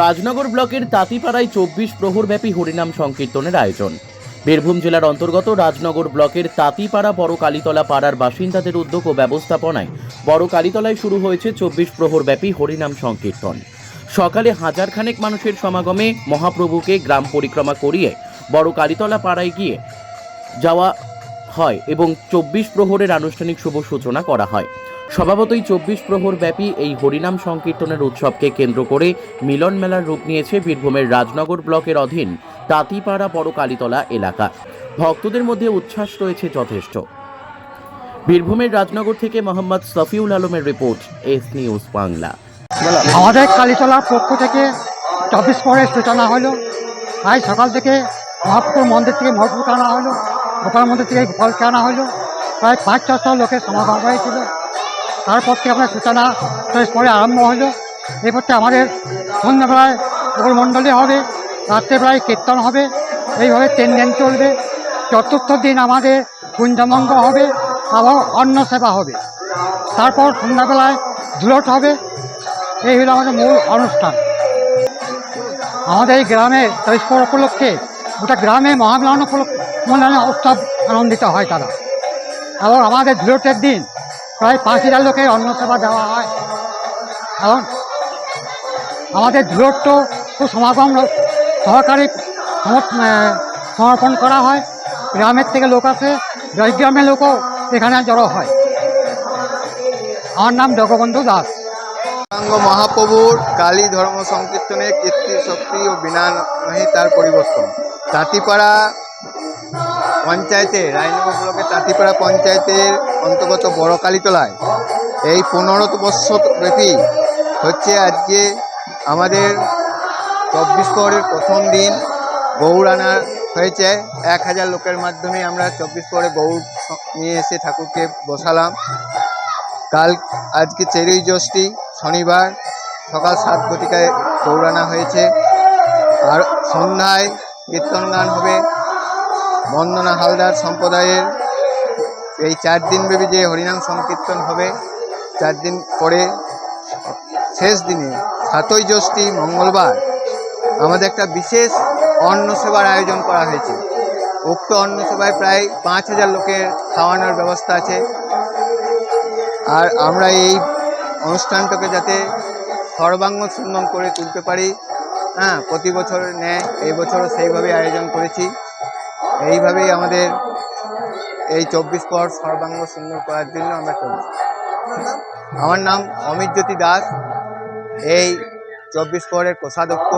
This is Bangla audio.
রাজনগর ব্লকের তাঁতিপাড়ায় চব্বিশ প্রহরব্যাপী হরিনাম সংকীর্তনের আয়োজন। বীরভূম জেলার অন্তর্গত রাজনগর ব্লকের তাঁতিপাড়া বড় কালীতলা পাড়ার বাসিন্দাদের উদ্যোগ ও ব্যবস্থাপনায় বড় কালীতলায় শুরু হয়েছে চব্বিশ প্রহরব্যাপী হরিনাম সংকীর্তন। সকালে হাজার খানেক মানুষের সমাগমে মহাপ্রভুকে গ্রাম পরিক্রমা করিয়ে বড় কালীতলা পাড়ায় গিয়ে যাওয়া হয় এবং চব্বিশ প্রহরের আনুষ্ঠানিক শুভ সূচনা করা হয়। স্বভাবতই চব্বিশ প্রহর ব্যাপী এই হরিনাম সংকীর্তনের উৎসবকে কেন্দ্র করে মিলন মেলার রূপ নিয়েছে বীরভূমের রাজনগর ব্লকের অধীন তাঁতিপাড়া বড় কালীতলা এলাকা। ভক্তদের মধ্যে উচ্ছ্বাস রয়েছে যথেষ্ট। বীরভূমের রাজনগর থেকে মোহাম্মদ সফিউল আলমের রিপোর্ট, এস নিউজ বাংলা। আমাদের কালীতলার পক্ষ থেকে চব্বিশ পরের সূচনা হলো। আজ সকাল থেকে মহাপুর মন্দির থেকে মহাপুর আনা হলো, গোপাল মন্দির থেকে গোপালকে আনা হলো। প্রায় পাঁচ ছশো লোকের সমাগম হয়েছিল। তারপর থেকে আমাদের সূচনা পরে আরম্ভ হলো। এরপর থেকে আমাদের সন্ধ্যাবেলায় মণ্ডলী হবে, রাত্রেবেলায় কীর্তন হবে, এইভাবে তিন দিন চলবে। চতুর্থ দিন আমাদের কুঞ্জমঙ্গ হবে, আবার অন্ন সেবা হবে। তারপর সন্ধ্যাবেলায় ধুলট হবে, এই হলো আমাদের মূল অনুষ্ঠান। আমাদের এই গ্রামে তেইশ পর উপলক্ষে, গোটা গ্রামে মহামিলন উপলক্ষে উৎসব আনন্দিত হয় তারা। এবং আমাদের ধুলটের দিন প্রায় পাঁচ হাজার লোকের অন্ন সেবা দেওয়া হয়। এবং আমাদের ধুলট খুব সমাগম সহকারী সমর্পণ করা হয়। গ্রামের থেকে লোক আসে গ্রামের লোকও এখানে জড়ো হয়। আমার নাম জগবন্ধু দাস। গৌরাঙ্গ মহাপ্রভুর কালী ধর্ম সংকীর্তনে কীর্তি, শক্তি ও বিনা নহি তার পরিবর্তন। তাঁতিপাড়া পঞ্চায়েতে, রায়নগর ব্লকের তাঁতিপাড়া পঞ্চায়েতের অন্তর্গত বড় কালীতলায়। এই পনেরো বৎসর ব্যাপী হচ্ছে আজকে আমাদের চব্বিশ পরের প্রথম দিন গৌর আনা হয়েছে। এক হাজার লোকের মাধ্যমে আমরা চব্বিশ পরে গৌর নিয়ে এসে ঠাকুরকে বসালাম। কাল আজকে চেরই জ্যৈষ্ঠী শনিবার সকাল সাত ঘটিকায় দৌড়ানো হয়েছে। আর সন্ধ্যায় কীর্তন গান হবে। বন্দনা হালদার সম্প্রদায়ের এই চার দিন দিনব্যাপী যে হরিনাম সংকীর্তন হবে, চার দিন পরে শেষ দিনে সাতই জ্যৈষ্ঠী মঙ্গলবার আমাদের একটা বিশেষ অন্ন সেবার আয়োজন করা হয়েছে। উক্ত অন্ন সেবায় প্রায় পাঁচ হাজার লোকের খাওয়ানোর ব্যবস্থা আছে। আর আমরা এই অনুষ্ঠানটাকে যাতে সর্বাঙ্গ সুন্দর করে তুলতে পারি হ্যাঁ প্রতি বছর নেয় এই বছরও সেইভাবে আয়োজন করেছি। এইভাবেই আমাদের এই চব্বিশ পর সর্বাঙ্গ সুন্দর করার জন্য আমরা চলি আমার নাম অমিত জ্যোতি দাস। এই চব্বিশ পরের কোষাধ্যক্ষ।